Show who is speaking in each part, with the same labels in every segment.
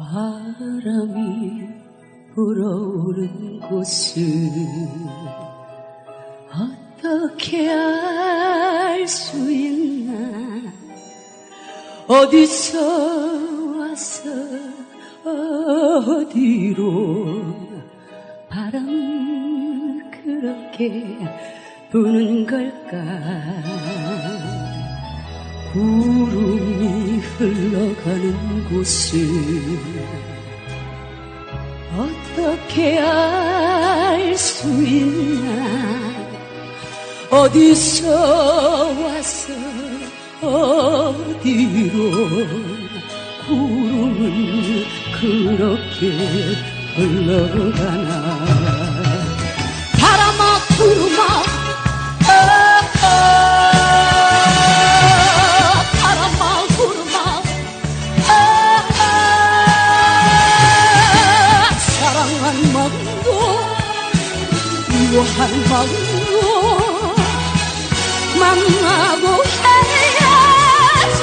Speaker 1: 바람이 불어오는 곳을 어떻게 알 수 있나? 어디서 와서 어디로 바람 그렇게 부는 걸까 구름이 흘러가는 곳을 어떻게 알 수 있나? 어디서 와서 어디로 구름은 그렇게 흘러가나 미워한 마음도 만나고 헤어져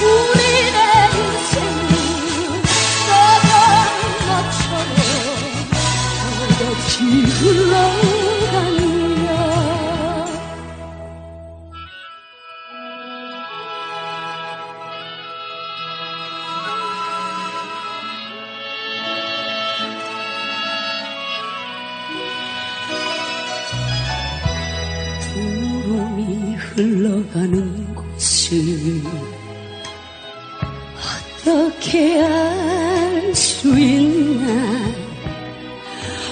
Speaker 1: 우리의 인생은 떠나는 것처럼 끝없이 흘러 흘러가는 곳을 어떻게 알 수 있나?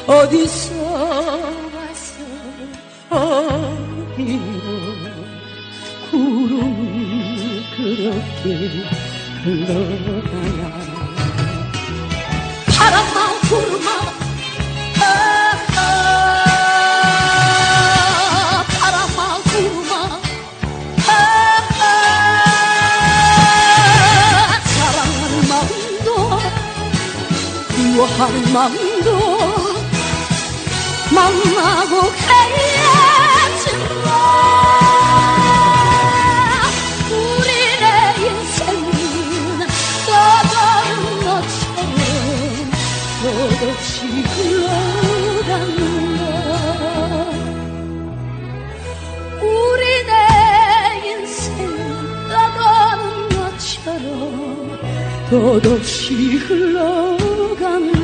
Speaker 1: 어디서 와서 어디로 구름이 그렇게 흘러가나 바람아 구름아 아, 미워하는 마음도 만나고 헤어진다 우리의 인생은 떠도는 것처럼 끝없이 흘러간다 우리의 인생은 떠도는 것처럼 끝없이 흘러 간다